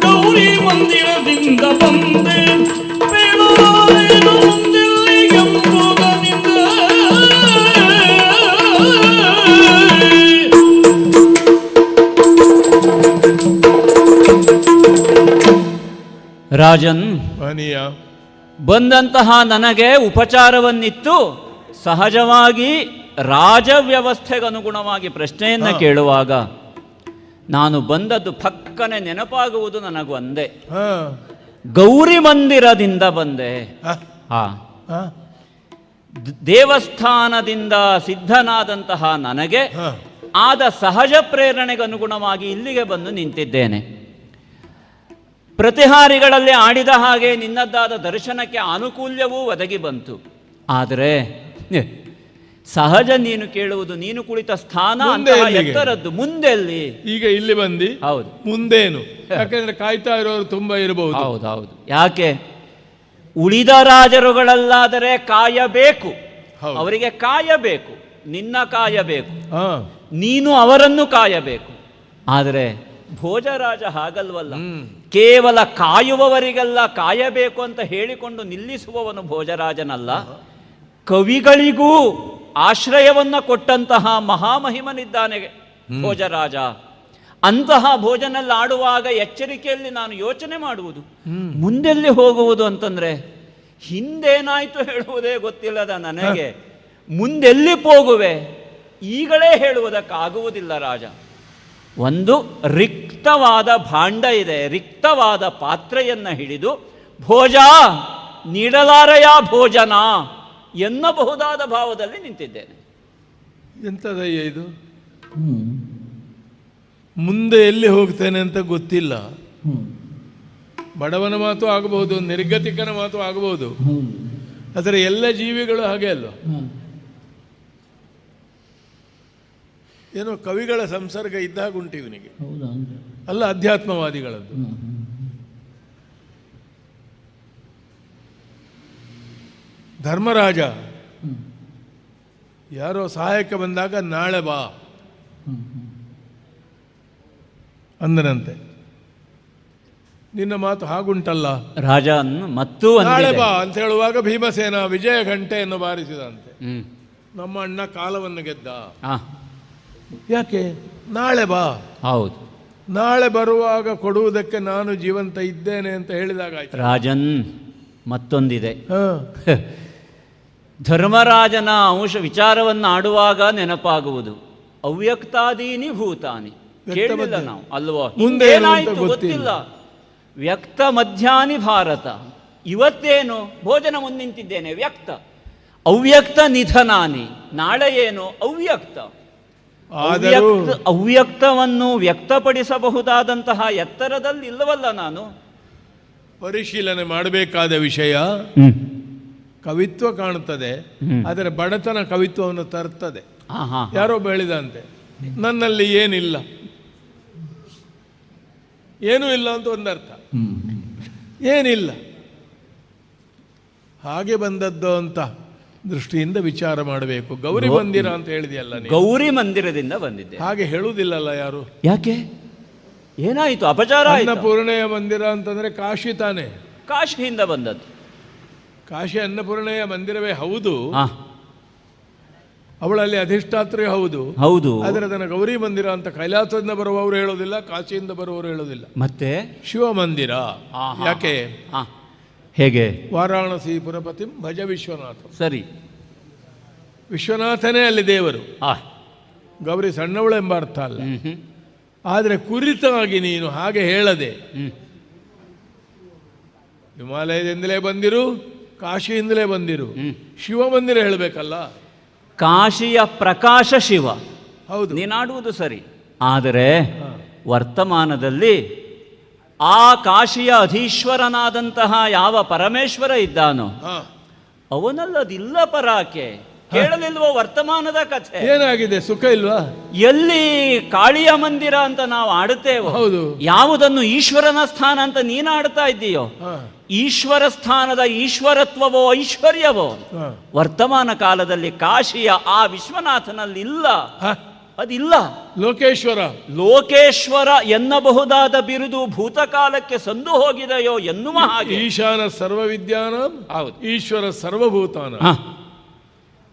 ಗೌರಿ ಮಂದಿರದಿಂದ ಬಂದೆ. ರಾಜನ್ ಅನಿಯ. ಬಂದಂತಹ ನನಗೆ ಉಪಚಾರವನ್ನಿತ್ತು. ಸಹಜವಾಗಿ ರಾಜವ್ಯವಸ್ಥೆಗನುಗುಣವಾಗಿ ಪ್ರಶ್ನೆಯನ್ನು. ಕೇಳುವಾಗ ನಾನು ಬಂದದ್ದು ಪಕ್ಕನೆ ನೆನಪಾಗುವುದು ನನಗೊಂದೇ ಒಂದೇ. ಗೌರಿ ಮಂದಿರದಿಂದ ಬಂದೆ. ಹಾ, ಆ ದೇವಸ್ಥಾನದಿಂದ ಸಿದ್ಧನಾದಂತಹ ನನಗೆ ಆದ ಸಹಜ ಪ್ರೇರಣೆಗನುಗುಣವಾಗಿ ಇಲ್ಲಿಗೆ ಬಂದು ನಿಂತಿದ್ದೇನೆ. ಪ್ರತಿಹಾರಿಗಳಲ್ಲಿ ಆಡಿದ ಹಾಗೆ ನಿನ್ನದ್ದಾದ ದರ್ಶನಕ್ಕೆ ಅನುಕೂಲ್ಯವೂ ಒದಗಿ ಬಂತು. ಆದರೆ ಸಹಜ ನೀನು ಕೇಳುವುದು ನೀನು ಕುಳಿತ ಸ್ಥಾನ ಮುಂದೆ? ಎತ್ತರದ್ದು ಮುಂದೆಲ್ಲಿ ಈಗ ಇಲ್ಲಿ ಬಂದಿ? ಹೌದು. ಮುಂದೇನು? ಯಾಕಂದ್ರೆ ಕಾಯ್ತಾ ಇರೋರು ತುಂಬಾ ಇರಬಹುದು ಹೌದು ಹೌದು. ಯಾಕೆ? ಉಳಿದ ರಾಜರುಗಳಲ್ಲಾದರೆ ಕಾಯಬೇಕು. ಅವರಿಗೆ ಕಾಯಬೇಕು. ನಿನ್ನ ಕಾಯಬೇಕು. ನೀನು ಅವರನ್ನು ಕಾಯಬೇಕು. ಆದರೆ ಭೋಜರಾಜ ಹಾಗಲ್ವಲ್ಲ? ಕೇವಲ ಕಾಯುವವರಿಗೆಲ್ಲ ಕಾಯಬೇಕು ಅಂತ ಹೇಳಿಕೊಂಡು ನಿಲ್ಲಿಸುವವನು ಭೋಜರಾಜನಲ್ಲ. ಕವಿಗಳಿಗೂ ಆಶ್ರಯವನ್ನ ಕೊಟ್ಟಂತಹ ಮಹಾಮಹಿಮನಿದ್ದಾನೆ ಭೋಜರಾಜ ಅಂತಹ ಭೋಜನಲ್ಲಿ ಆಡುವಾಗ ಎಚ್ಚರಿಕೆಯಲ್ಲಿ ನಾನು ಯೋಚನೆ ಮಾಡುವುದು. ಮುಂದೆಲ್ಲಿ ಹೋಗುವುದು ಅಂತಂದ್ರೆ ಹಿಂದೇನಾಯ್ತು ಹೇಳುವುದೇ ಗೊತ್ತಿಲ್ಲದ ನನಗೆ. ಮುಂದೆಲ್ಲಿ ಹೋಗುವೆ ಈಗಲೇ ಹೇಳುವುದಕ್ಕಾಗುವುದಿಲ್ಲ ರಾಜ. ಒಂದು ರಿಕ್ತವಾದ ಭಾಂಡ ಇದೆ ರಿಕ್ತವಾದ ಪಾತ್ರೆಯನ್ನು ಹಿಡಿದು ಭೋಜ ನೀಡಲಾರಯ ಭೋಜನ? ಎನ್ನಬಹುದಾದ ಭಾವದಲ್ಲಿ ನಿಂತಿದ್ದೇನೆ. ಎಂಥದಯ್ಯ ಇದು? ಮುಂದೆ ಎಲ್ಲಿ ಹೋಗ್ತೇನೆ ಅಂತ ಗೊತ್ತಿಲ್ಲ. ಬಡವನ ಮಾತು ಆಗಬಹುದು ನಿರ್ಗತಿಕನ ಮಾತು ಆಗಬಹುದು. ಆದರೆ ಎಲ್ಲ ಜೀವಿಗಳು ಹಾಗೆ ಅಲ್ವ? ಏನೋ ಕವಿಗಳ ಸಂಸರ್ಗ ಇದ್ದಾಗ ಉಂಟು ಇವನಿಗೆ. ಅಲ್ಲ ಅಧ್ಯಾತ್ಮವಾದಿಗಳದ್ದು. ಧರ್ಮರಾಜ. ಯಾರೋ ಸಹಾಯಕ್ಕೆ ಬಂದಾಗ ನಾಳೆ ಬಾ. ಅಂದನಂತೆ. ನಿನ್ನ ಮಾತು ಹಾಗುಂಟಲ್ಲ? ರಾಜನ್ ಮತ್ತು ನಾಳೆ ಬಾ ಅಂತ ಹೇಳುವಾಗ ಭೀಮಸೇನ ವಿಜಯ ಘಂಟೆಯನ್ನು ಬಾರಿಸಿದಂತೆ. ನಮ್ಮ ಅಣ್ಣ ಕಾಲವನ್ನು ಗೆದ್ದ. ಯಾಕೆ? ನಾಳೆ ಬಾ. ಹೌದು. ನಾಳೆ ಬರುವಾಗ ಕೊಡುವುದಕ್ಕೆ ನಾನು ಜೀವಂತ ಇದ್ದೇನೆ ಅಂತ ಹೇಳಿದಾಗ ಆಯ್ತು? ರಾಜನ್ ಮತ್ತೊಂದಿದೆ. ಧರ್ಮರಾಜನ ಅಂಶ ವಿಚಾರವನ್ನು ಆಡುವಾಗ ನೆನಪಾಗುವುದು. ಅವ್ಯಕ್ತಾದೀನಿ ಭೂತಾನಿ. ಕೇಳಿಲ್ಲ ನಾವು ಅಲ್ವಾ? ಮುಂದೆ ಏನು ಗೊತ್ತಿಲ್ಲ. ವ್ಯಕ್ತ ಮಧ್ಯಾಹ್ನಿ ಭಾರತ. ಇವತ್ತೇನು? ಭೋಜನ ಮುಂದೆ ನಿಂತಿದ್ದೇನೆ ವ್ಯಕ್ತ. ಅವ್ಯಕ್ತ ನಿಧನಾನಿ. ನಾಳೆ ಏನು? ಅವ್ಯಕ್ತ. ಅವ್ಯಕ್ತವನ್ನು ವ್ಯಕ್ತಪಡಿಸಬಹುದಾದಂತಹ ಎತ್ತರದಲ್ಲಿ ಇಲ್ಲವಲ್ಲ ನಾನು. ಪರಿಶೀಲನೆ ಮಾಡಬೇಕಾದ ವಿಷಯ ಕವಿತ್ವ ಕಾಣುತ್ತದೆ. ಆದರೆ ಬಡತನ ಕವಿತ್ವವನ್ನು ತರ್ತದೆ. ಯಾರೋ ಬೆಳೆದಂತೆ ನನ್ನಲ್ಲಿ ಏನಿಲ್ಲ. ಏನೂ ಇಲ್ಲ ಅಂತ ಒಂದರ್ಥ. ಏನಿಲ್ಲ. ಹಾಗೆ ಬಂದದ್ದು ಅಂತ ದೃಷ್ಟಿಯಿಂದ ವಿಚಾರ ಮಾಡಬೇಕು. ಗೌರಿ ಮಂದಿರ ಅಂತ ಹೇಳಿದೆಯಲ್ಲ ಗೌರಿ ಮಂದಿರದಿಂದ ಬಂದಿದ್ದೆ. ಹಾಗೆ ಹೇಳುವುದಿಲ್ಲಲ್ಲ ಯಾರು? ಯಾಕೆ? ಏನಾಯಿತು? ಅಪಚಾರ? ಅನ್ನಪೂರ್ಣೆಯ ಮಂದಿರ ಅಂತಂದ್ರೆ ಕಾಶಿ ತಾನೆ. ಕಾಶಿಯಿಂದ ಬಂದದ್ದು. ಕಾಶಿ ಅನ್ನಪೂರ್ಣೆಯ ಮಂದಿರವೇ ಹೌದು. ಅವಳಲ್ಲಿ ಅಧಿಷ್ಠಾತ್ರಿ ಹೌದು. ಹೌದು. ಆದರೆ ಅದನ್ನು ಗೌರಿ ಮಂದಿರ ಅಂತ ಕೈಲಾಸದಿಂದ ಬರುವವರು ಹೇಳೋದಿಲ್ಲ ಕಾಶಿಯಿಂದ ಬರುವವರು ಹೇಳೋದಿಲ್ಲ. ಮತ್ತೆ? ಶಿವ ಮಂದಿರ. ಯಾಕೆ? ಹೇಗೆ? ವಾರಾಣಸಿ ಪುರಪತಿ ಭಜ ವಿಶ್ವನಾಥ. ಸರಿ. ವಿಶ್ವನಾಥನೇ ಅಲ್ಲಿ ದೇವರು. ಆ. ಗೌರಿ ಸಣ್ಣವಳು ಎಂಬ ಅರ್ಥ ಅಲ್ಲ. ಆದರೆ ಕುರಿತವಾಗಿ ನೀನು ಹಾಗೆ ಹೇಳದೆ. ಹ್ಮ್. ಹಿಮಾಲಯದಿಂದಲೇ ಬಂದಿರು ಕಾಶಿಯಿಂದಲೇ ಬಂದಿರು. ಶಿವ ಮಂದಿರ ಹೇಳಬೇಕಲ್ಲ? ಕಾಶಿಯ ಪ್ರಕಾಶ ಶಿವ. ಹೌದು. ನೀನಾಡುವುದು ಸರಿ. ಆದರೆ ವರ್ತಮಾನದಲ್ಲಿ ಆ ಕಾಶಿಯ ಅಧೀಶ್ವರನಾದಂತಹ ಯಾವ ಪರಮೇಶ್ವರ ಇದ್ದಾನೋ ಅವನಲ್ಲದಿಲ್ಲ ಪರಾಕೆ. ಕೇಳಲಿಲ್ವೋ ವರ್ತಮಾನದ ಕಥೆ? ಏನಾಗಿದೆ? ಸುಖ ಇಲ್ವಾ? ಎಲ್ಲಿ ಕಾಳಿಯ ಮಂದಿರ ಅಂತ ನಾವು ಆಡುತ್ತೇವೋ ಹೌದು. ಯಾವುದನ್ನು ಈಶ್ವರನ ಸ್ಥಾನ ಅಂತ ನೀನು ಆಡ್ತಾ ಇದ್ದೀಯೋ ಈಶ್ವರ ಸ್ಥಾನದ ಈಶ್ವರತ್ವವೋ ಐಶ್ವರ್ಯವೋ? ವರ್ತಮಾನ ಕಾಲದಲ್ಲಿ ಕಾಶಿಯ ಆ ವಿಶ್ವನಾಥನಲ್ಲಿ ಇಲ್ಲ ಅದಿಲ್ಲ. ಲೋಕೇಶ್ವರ. ಲೋಕೇಶ್ವರ ಎನ್ನಬಹುದಾದ ಬಿರುದು ಭೂತಕಾಲಕ್ಕೆ ಸಂದು ಹೋಗಿದೆಯೋ ಎನ್ನುವ ಹಾಗೆ. ಈಶಾನ ಸರ್ವವಿದ್ಯಾನ ಹೌದು. ಈಶ್ವರ ಸರ್ವಭೂತಾನ.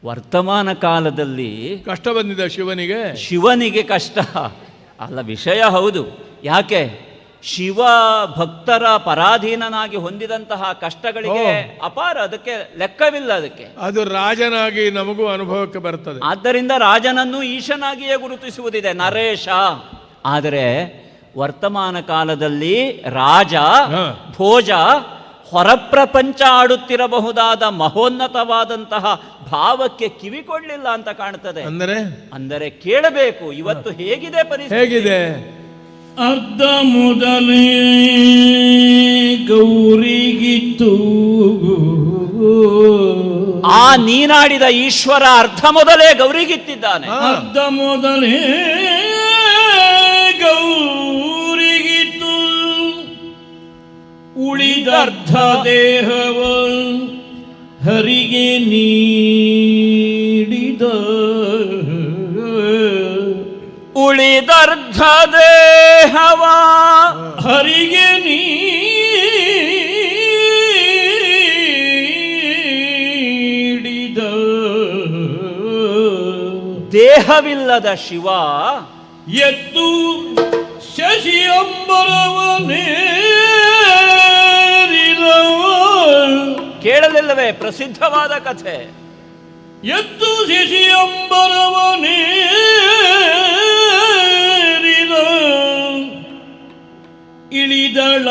ವರ್ತಮಾನ ಕಾಲದಲ್ಲಿ ಕಷ್ಟ ಬಂದಿದೆ ಶಿವನಿಗೆ. ಶಿವನಿಗೆ ಕಷ್ಟ. ಅಲ್ಲ ವಿಷಯ ಹೌದು. ಯಾಕೆ? ಶಿವ ಭಕ್ತರ ಪರಾಧೀನನಾಗಿ ಹೊಂದಿದಂತಹ ಕಷ್ಟಗಳಿಗೆ ಅಪಾರ ಅದಕ್ಕೆ ಲೆಕ್ಕವಿಲ್ಲ ಅದಕ್ಕೆ. ಅದು ರಾಜನಾಗಿ ನಮಗೂ ಅನುಭವಕ್ಕೆ ಬರ್ತದೆ. ಆದ್ದರಿಂದ ರಾಜನನ್ನು ಈಶನಾಗಿಯೇ ಗುರುತಿಸುವುದಿದೆ ನರೇಶ. ಆದರೆ ವರ್ತಮಾನ ಕಾಲದಲ್ಲಿ ರಾಜ. ಭೋಜ ಹೊರಪ್ರಪಂಚ ಆಡುತ್ತಿರಬಹುದಾದ ಮಹೋನ್ನತವಾದಂತಹ ಭಾವಕ್ಕೆ ಕಿವಿ ಕೊಡ್ಲಿಲ್ಲ ಅಂತ ಕಾಣ್ತದೆ ಅಂದರೆ? ಅಂದರೆ ಕೇಳಬೇಕು ಇವತ್ತು ಹೇಗಿದೆ ಪರಿಸ್ಥಿತಿ? ಹೇಗಿದೆ? ಅರ್ಧ ಮೊದಲೇ ಗೌರಿಗಿತ್ತು ಆ ನೀನಾಡಿದ ಈಶ್ವರ ಅರ್ಧ ಮೊದಲೇ ಗೌರಿಗಿತ್ತಿದ್ದಾನೆ. ಅರ್ಧ ಮೊದಲೇ ಗೌರಿಗಿತ್ತು ಉಳಿದರ್ಧ ದೇಹವ ಹರಿಗೆ ನೀಡಿದ ಉಳಿದರ್ಧ ದೇಹವ ಹರಿಗೆ ನೀಡಿದ ದೇಹವಿಲ್ಲದ ಶಿವ ಎದ್ದು ಶಶಿಯಂಬರವನೇ ಕೇಳಲಿಲ್ಲವೇ ಪ್ರಸಿದ್ಧವಾದ ಕಥೆ. ಎದ್ದು ಶಶಿಯಂಬರವನೇ ಇಳಿದಳ